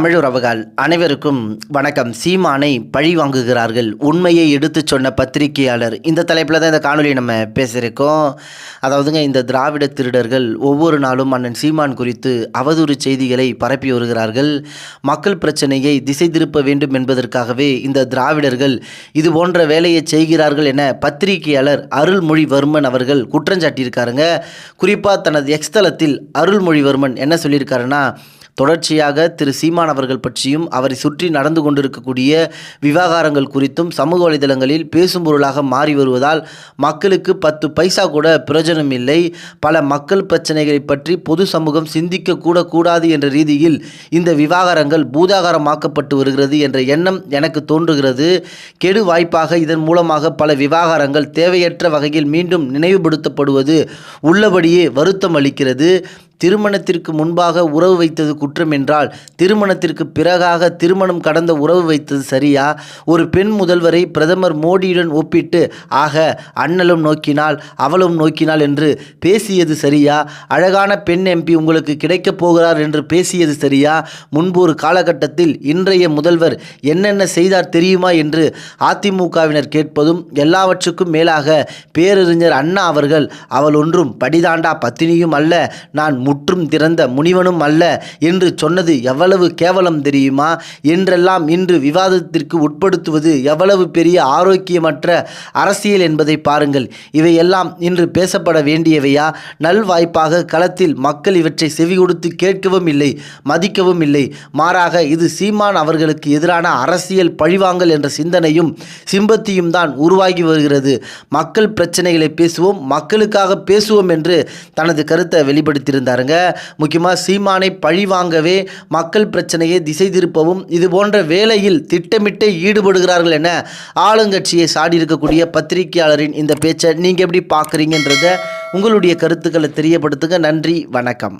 தமிழுறவுகள் அனைவருக்கும் வணக்கம். சீமானை பழி வாங்குகிறார்கள். உண்மையை எடுத்துச் சொன்ன பத்திரிகையாளர். இந்த தலைப்பில் தான் இந்த காணொலி நம்ம பேசியிருக்கோம். அதாவதுங்க இந்த திராவிட திருடர்கள் ஒவ்வொரு நாளும் அண்ணன் சீமான் குறித்து அவதூறு செய்திகளை பரப்பி வருகிறார்கள். மக்கள் பிரச்சனையை திசை திருப்ப வேண்டும் என்பதற்காகவே இந்த திராவிடர்கள் இது போன்ற வேலையை செய்கிறார்கள் என பத்திரிகையாளர் அருள்மொழிவர்மன் அவர்கள் குற்றஞ்சாட்டியிருக்காருங்க குறிப்பாக தனது எக்ஸ்தலத்தில் அருள்மொழிவர்மன் என்ன சொல்லியிருக்காருன்னா தொடர்ச்சியாக திரு சீமான் அவர்கள் பற்றியும் அவரை சுற்றி நடந்து கொண்டிருக்கக்கூடிய விவகாரங்கள் குறித்தும் சமூக வலைதளங்களில் பேசும் பொருளாக மாறி வருவதால் மக்களுக்கு பத்து பைசா கூட பிரயோஜனம் இல்லை. பல மக்கள் பிரச்சனைகளை பற்றி பொது சமூகம் சிந்திக்க கூட கூடாது என்ற ரீதியில் இந்த விவகாரங்கள் பூதாகாரமாக்கப்பட்டு வருகிறது என்ற எண்ணம் எனக்கு தோன்றுகிறது. கெடு வாய்ப்பாக இதன் மூலமாக பல விவகாரங்கள் தேவையற்ற வகையில் மீண்டும் நினைவுபடுத்தப்படுவது உள்ளபடியே வருத்தம் அளிக்கிறது. திருமணத்திற்கு முன்பாக உறவு வைத்தது குற்றம் என்றால் திருமணத்திற்கு பிறகாக திருமணம் கடந்த உறவு வைத்தது சரியா? ஒரு பெண் முதல்வரை பிரதமர் மோடியுடன் ஒப்பிட்டு ஆக அண்ணலும் நோக்கினாள் அவளும் நோக்கினாள் என்று பேசியது சரியா? அழகான பெண் எம்பி உங்களுக்கு கிடைக்கப் போகிறார் என்று பேசியது சரியா? முன்பு ஒரு காலகட்டத்தில் இன்றைய முதல்வர் என்னென்ன செய்தார் தெரியுமா என்று அதிமுகவினர் கேட்பதும் எல்லாவற்றுக்கும் மேலாக பேரறிஞர் அண்ணா அவர்கள் அவள் ஒன்றும் படிதாண்டா பத்தினியும் அல்ல நான் முற்றும் திறந்த முனிவனும் அல்ல என்று சொன்னது எவ்வளவு கேவலம் தெரியுமா? என்றெல்லாம் இன்று விவாதத்திற்கு உட்படுத்துவது எவ்வளவு பெரிய ஆரோக்கியமற்ற அரசியல் என்பதை பாருங்கள். இவையெல்லாம் இன்று பேசப்பட வேண்டியவையா? நல்வாய்ப்பாக களத்தில் மக்கள் இவற்றை செவி கொடுத்து கேட்கவும் இல்லை மதிக்கவும் இல்லை. மாறாக இது சீமான் அவர்களுக்கு எதிரான அரசியல் பழிவாங்கல் என்ற சிந்தனையும் சிம்பத்தியும் தான் உருவாகி வருகிறது. மக்கள் பிரச்சனைகளை பேசுவோம் மக்களுக்காக பேசுவோம் என்று தனது கருத்தை வெளிப்படுத்தியிருந்தார் பாருங்க. முக்கியமாக சீமானை பழி வாங்கவே மக்கள் பிரச்சனையை திசை திருப்பவும் இது போன்ற வேலையில் திட்டமிட்டு ஈடுபடுகிறார்கள் என ஆளுங்கட்சியை சாடி இருக்கக்கூடிய பத்திரிகையாளரின் இந்த பேச்சை நீங்கள் எப்படி பார்க்குறீங்கன்றத உங்களுடைய கருத்துக்களை தெரியப்படுத்துங்க. நன்றி வணக்கம்.